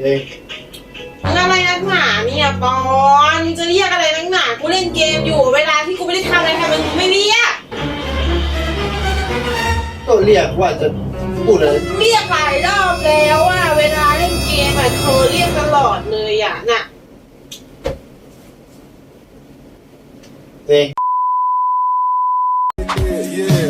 เอ้ยมึงอะไรนักหนาเนี่ยปอนมึงจะเรียกอะไรนักหนากูเล่นเกมอยู่เวลาที่กูไม่ได้ทำอะไรทำไมมึงไม่เรียกก็เรียกว่าจะพูดอะไรเรียกหลายรอบแล้วอะเวลาเล่นเกมอะโทรเรียกตลอดเลยอะน่ะเอ้ย Wiggle,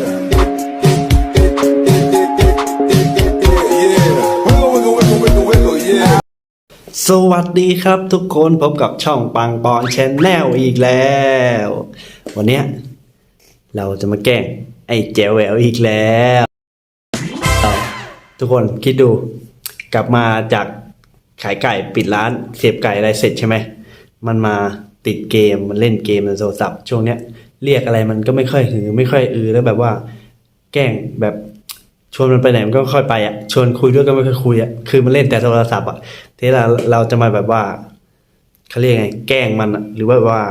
สวัสดีครับทุกคนพบกับช่องปังปอนแชนแนลอีกแล้ว วันนี้เราจะมาแกล้งไอ้แจวแหววอีกแล้วทุกคนคิดดู กลับมาจากขายไก่ปิดร้านเสียบไก่อะไรเสร็จใช่ไหม มันมาติดเกมมันเล่นเกมในโทรศัพท์ช่วงเนี้ย เรียกอะไรมันก็ไม่ค่อยหือ ไม่ค่อยอือแล้วแบบว่า แกล้งแบบ ชวนมันไปไหนมันก็ค่อยไปอะชวนคุยด้วยก็ไม่ค่อยคุยอะคือมันเล่นแต่โทรศัพท์อะทีนี้เราเราจะมาแบบว่าเขาเรียกไงแกล้งมันอะหรือว่าว่า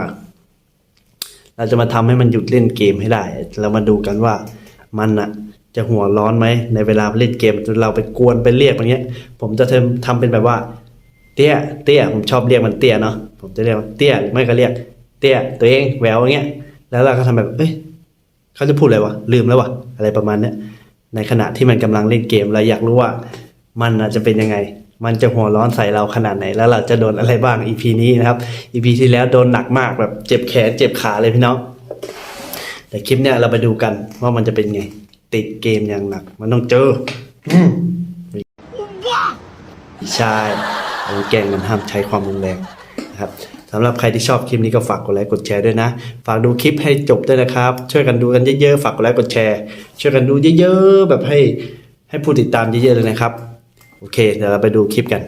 เราจะมาทำให้มันหยุดเล่นเกมให้ได้ เรามาดูกันว่ามันอะ จะหัวร้อนไหมในเวลาเล่นเกมเราไปกวนไปเรียกมันเงี้ย ผมจะทำทำเป็นแบบว่า เตี้ยเตี้ยผมชอบเรียกมันเตี้ยเนาะผมจะเรียกเตี้ยไม่ก็เรียก เตี้ยตัวเองแหววอย่างเงี้ย แล้วเราก็ทำแบบเอ้ยเขาจะพูดอะไรวะลืมแล้ววะอะไรประมาณเนี้ย ในขณะที่มันกำลังเล่นเกมเราอยากรู้ว่า มันน่ะจะเป็นยังไง มันจะหัวร้อนใส่เราขนาดไหน แล้วเราจะโดนอะไรบ้าง EP นี้นะครับ EP ที่แล้วโดนหนักมากแบบเจ็บแขนเจ็บขาเลยพี่น้อง แต่คลิปเนี้ยเราไปดูกันว่ามันจะเป็นไง ติดเกมอย่างหนัก มันต้องเจออืมใช่เอาแกล้งมันห้ามใช้ความรุนแรงนะครับ สำหรับใครที่ชอบคลิปนี้ก็ฝากกดไลค์กดแชร์ด้วยนะ ฝากดูคลิปให้จบด้วยนะครับ ช่วยกันดูกันเยอะๆ ฝากกดไลค์กดแชร์ ช่วยกันดูเยอะๆ แบบให้ให้ผู้ติดตามเยอะๆเลยนะครับ โอเค เดี๋ยวเราไปดูคลิปกัน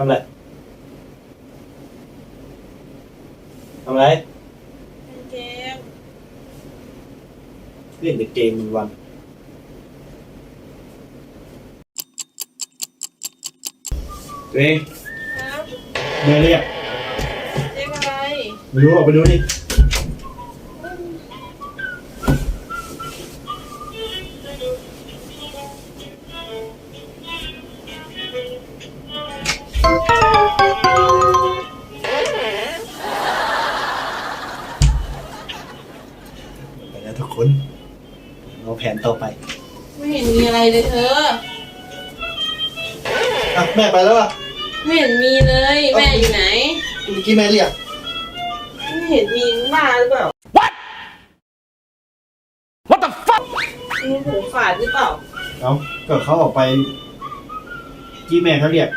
ทำอะไรทำอะไรเกมเล่นแต่เกมวันตัวเองครับเมื่อเรียกเรียกอะไรไม่รู้ออกไปดูดิ เห็นมีอะไรเลยเธอ อะแม่ไปแล้วอะไม่เห็นมีเลย แม่อยู่ไหน เมื่อกี้แม่เรียก ไม่เห็นมีมึงบ้าหรือเปล่า What What the fuck มึงหูฝาดหรือเปล่า เอาก็เขาออกไปที่แม่เขาเรียก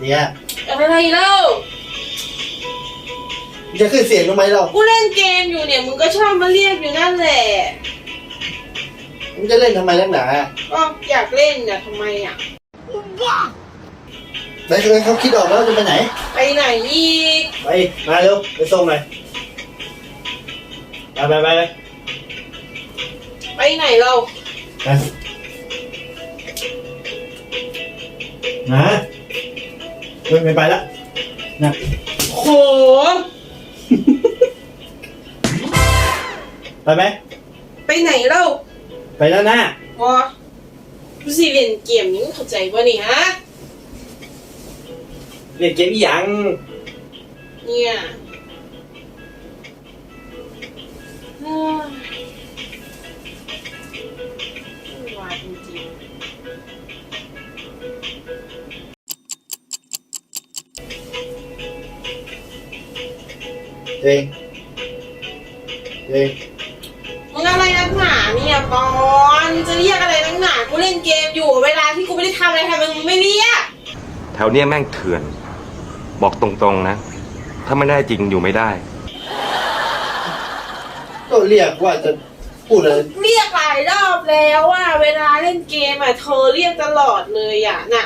เนี่ยอะไรเล่า มึงจะขึ้นเสียงทำไมเรากูเล่นเกมอยู่เนี่ยมึงก็ชอบมาเรียกอยู่นั่นแหละมึงจะเล่นทำไมนักหนาก็อยากเล่นน่ะทำไมอะไหนคือเขาคิดออกแล้วจะไปไหน ไปไหนอีกไปมาเร็วไปส่งหน่อยไปไปไปไปไปไหนเราไปนะเฮ้ยไม่ไปละนะโห ไปไหมไปไหนเราไปแล้วนะวะกูสิเล่นเกมนี้มึงเข้าใจป่ะนี่ฮะ เล่นเกมอีหยังเนี่ยเฮ้ยวุ่นวายจริงเอ้ยเอ้ย ก่อนจะเรียกอะไรนักหนากูเล่นเกมอยู่เวลาที่กูไม่ได้ทำอะไรทำไมมึงไม่เรียกแถวเนี้ยแม่งเถื่อน บอกตรงๆนะ ถ้าไม่ได้จริงอยู่ไม่ได้ ก็เรียกว่าจะพูดเลยเรียกหลายรอบแล้วว่า เวลาเล่นเกมอะเธอเรียกตลอดเลยอะน่ะ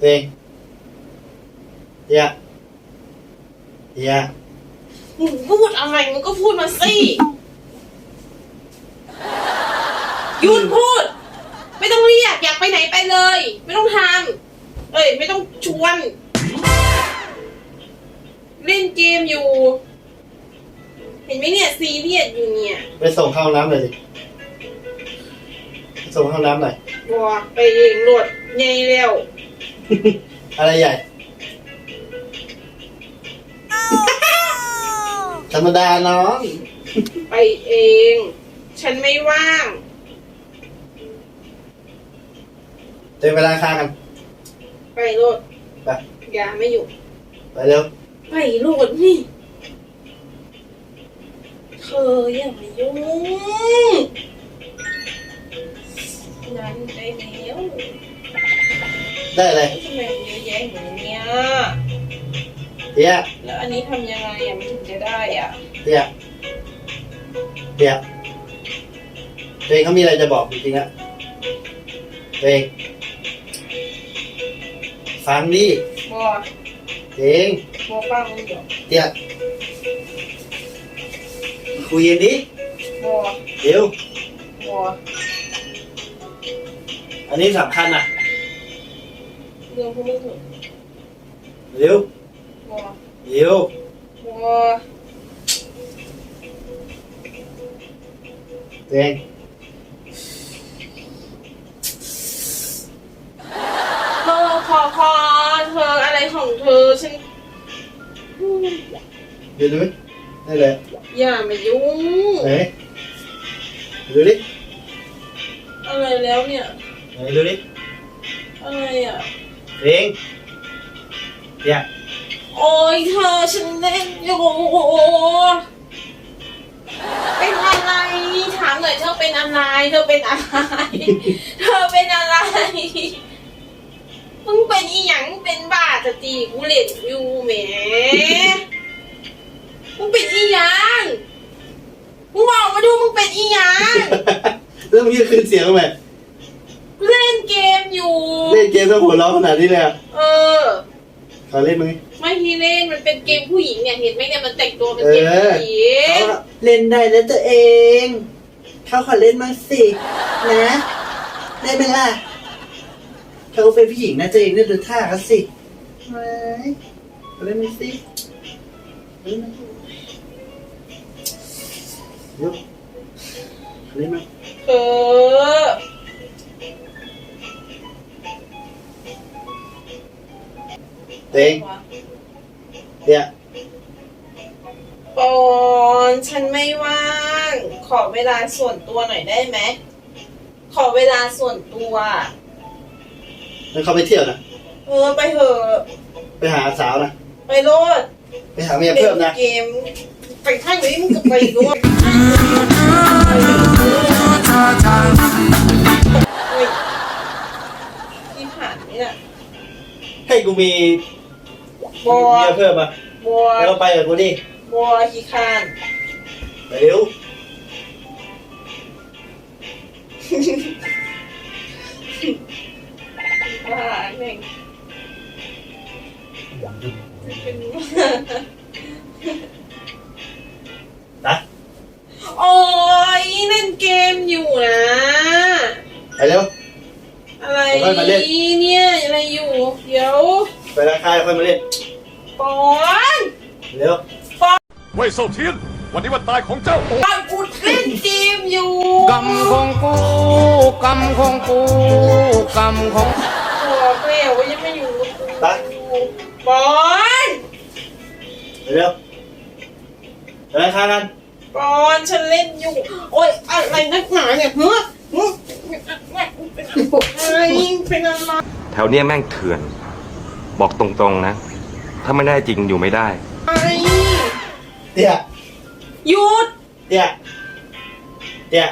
เองเฮียเฮีย มึงพูดอะไรมึงก็พูดมาสิหยุดพูด ไม่ต้องเรียกอยากไปไหนไปเลย ไม่ต้องทำเอ้ย ไม่ต้องชวน เล่นเกมอยู่ เห็นไหมเนี่ยซีเรียสอยู่เนี่ยไปส่งเข้าห้องน้ำหน่อยสิไปส่งเข้าห้องน้ำหน่อยบอกไปเองโหลดไงเร็ว อะไรใหญ่ รรมดาน้อง ไปเอง ฉันไม่ว่าง เต็มเวลาค้างกัน ไปโหลดไปอย่าไม่อยู่ ไปเร็ว ไปโหลดนี่ เธออย่ามายุ่งนั้นได้แล้วได้เลย ทำไมมันเยอะแยะอย่างเนี้ย เฮียแล้วอันนี้ทำยังไงอะมันถึงจะได้อะเฮียเฮียตัวเองเขามีอะไรจะบอกจริงๆอะตัวเองฟังดิบอตัวเองบอฟังมึงเดี๋ยวเฮียคุยกันดิบอเดี๋ยวบออันนี้สำคัญอะเรื่องพวกมึงเถอะเร็ว บอเดี๋ยวบอตัวเองเธอพอพอเธออะไรของเธอฉันเดี๋ยวดูดิได้เลยอย่ามายุ่ง ไหนดูดิอะไรแล้วเนี่ย ไหนดูดิอะไรอะ ตัวเองเฮีย โอ้ยเธอฉันเล่นอยู่เป็นอะไรถามหน่อยเธอเป็นอะไร เธอเป็นอะไร เธอเป็นอะไรมึงเป็นอีหยังมึงเป็นบ้าจะตีกูเล่นอยู่แหมมึงเป็นอีหยังมึงบอกมาดูมึงเป็นอีหยังแล้วมึงจะขึ้นเสียงทำไมเล่นเกมอยู่ เล่นเกมแล้วหัวเราะขนาดนี้เลยอะเออ ขอเล่นมึงไม่ที่เล่นมันเป็นเกมผู้หญิงเนี่ยเห็นไหมเนี่ยมันแต่งตัวเป็นเกมเออผู้หญิงเขาเล่นได้แล้วตัวเอง เขาขอเล่นมางสินะได้ไหมล่ะเขาเป็นผู้หญิงนะตัวเองได้ดูท่าเขาสิไม่ขอเล่นมางสิเล่นมาเดี๋ยวขอเล่นมาเออ เองเดี๋ยวปอนฉันไม่ว่าง ขอเวลาส่วนตัวหน่อยได้ไหม ขอเวลาส่วนตัวแล้วเขาไปเที่ยวนะเออไปเถอะไปหาสาวนะไปโลดไปหาเมียเล่เพิ่มนนะเกมไปข้างนี้มึงก็ไปโลดเฮ้ยที่ผ่านเนี่ยให้กูมี บัวเมียเพิ่มมาบัวแล้วก็ไปกับกูดิบัวขี้คร้านไปเร็วว่าแม่งเป็นนะโอ้ยเล่นเกมอยู่นะไปเร็วอะไรเอาไว้มาเล่นเนี่ยอะไรอยู่ เดี๋ยวไปราคาค่อยมาเล่นปอน เร็วเว่ยเซาเทียน วันนี้วันตายของเจ้าปอนกูเล่นเกมอยู่ กรรมของกูกรรมของกูกรรมของบอกแล้วว่ายังไม่อยู่กับกูไปปอนเร็วไปราคากันปอนฉันเล่นอยู่ โอ้ยอะไรนักหนาเนี่ยเฮ้ยเฮ้ยอะไรเป็นอะไร แถวเนี้ยแม่งเถื่อน บอกตรงๆนะ ถ้าไม่ได้จริงอยู่ไม่ได้ เดี๋ยวหยุดเดี๋ยวเดี๋ยว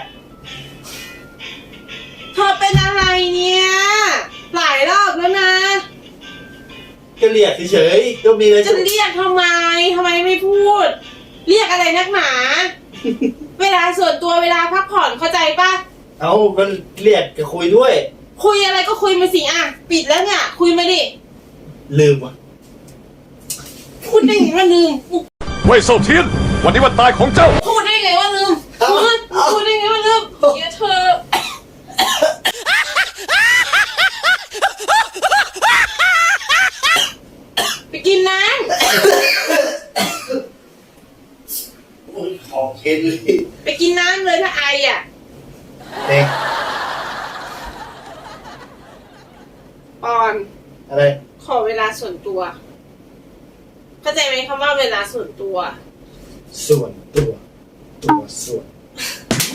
เธอเป็นอะไรเนี่ย หลายรอบแล้วนะ ก็เรียกเฉยๆก็มีอะไรจะเรียกทำไมทำไมไม่พูด เรียกอะไรนักหนา เวลาส่วนตัวเวลาพักผ่อนเข้าใจปะเอาก็เรียกจะคุยด้วย คุยอะไรก็คุยมาสิอะ ปิดแล้วเนี่ย คุยมาดิ ลืมว่ะพู ดได้ไงว่าลืมเว่ยเซาเทียน วันนี้วันตายของเจ้า พูดได้ไงว่าลืมพูดพูดได้ไงว่าลืมเดี๋ยวเธอไปกินน้โอ้ยของเค็นเลยำไปกินน้ำเลยถ้าไออะเด็กปอนอะไร ขอเวลาส่วนตัว เข้าใจไหมคำว่าเวลาส่วนตัวส่วนตัว ตัวส่วน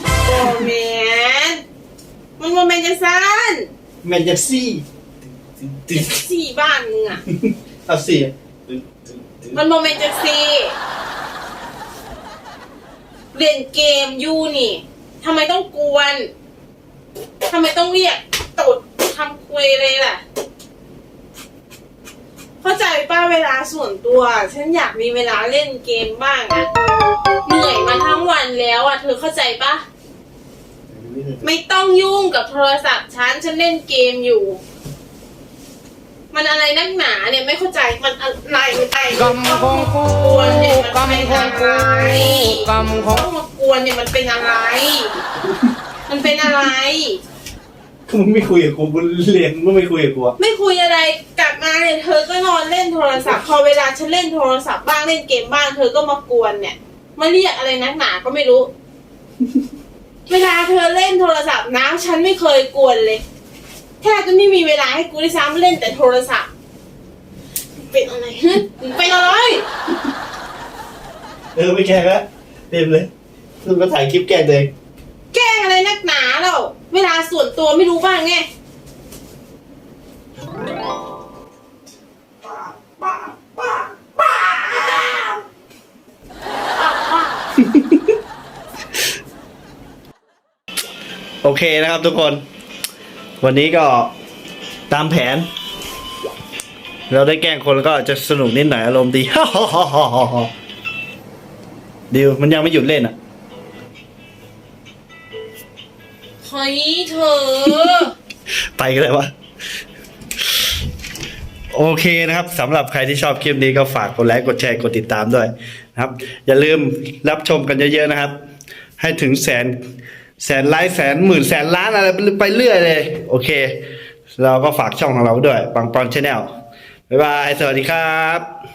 โอ้แมนมันโมเมนต์จะสั้นแมนยักซี่ตึ๊จะดสี่บ้านมึงอะเอาสี่ตึ๊ดตึ๊ดตึ๊ดมันโมเมนต์จะสี่เล่นเกมอยู่นี่ทำไมต้องกวนทำไมต้องเรียกตดทำคุยเลยล่ะ เข้าใจป้าเวลาส่วนตัว ฉันอยากมีเวลาเล่นเกมบ้างอะเหนื่อยมาทั้งวันแล้วอะเธอเข้าใจปะไม่ต้องยุ่งกับโทรศัพท์ฉันฉันเล่นเกมอยู่ มันอะไรนักหนาเนี่ยไม่เข้าใจมันอะไรอะไรกรรมของกูกวนเนี่ยมันกรรมเป็นของอะกูไรกรรมของต้องมากวนเนี่ยมันเป็นอะไร มันเป็นอะไร มึงไม่คุยกับกูกูเรียนมึงไม่คุยกับกูอะไม่คุยอะไรกลับมาเนี่ยเธอก็นอนเล่นโทรศัพท์พอเวลาฉันเล่นโทรศัพท์บ้างเล่นเกมบ้างเธอก็มากวนเนี่ย มาเรียกอะไรนักหนาก็ไม่รู้ เวลาเธอเล่นโทรศัพท์นะฉันไม่เคยกวนเลยแทบจะไม่มีเวลาให้กูด้วยซ้ำเล่นแต่โทรศัพท์ เป็นอะไรฮะเป็นอะไรเออไม่แข่งแล้วเต็มเลยมึงก็ถ่ายคลิปแกล้งตัวเองแกล้งอะไรนักหนาเรา เวลาส่วนตัวไม่รู้บ้างไงโอเคนะครับทุกคน วันนี้ก็ตามแผน เราได้แกล้งคนก็จะสนุกนิดหน่อยอารมณ์ดีดิวมันยังไม่หยุดเล่นอะ เฮ้ยเธอ ไปกันเลยวะโอเคนะครับสำหรับใครที่ชอบคลิปนี้ก็ฝากกดไลค์กดแชร์กดติดตามด้วยนะครับ อย่าลืมรับชมกันเยอะๆนะครับ ให้ถึงแสนแสนไลค์แสนหมื่นแสนล้านอะไรไปเรื่อยเลย โอเค เราก็ฝากช่องของเราด้วย ปังปอนชาแนลบ๊ายบาย สวัสดีครับ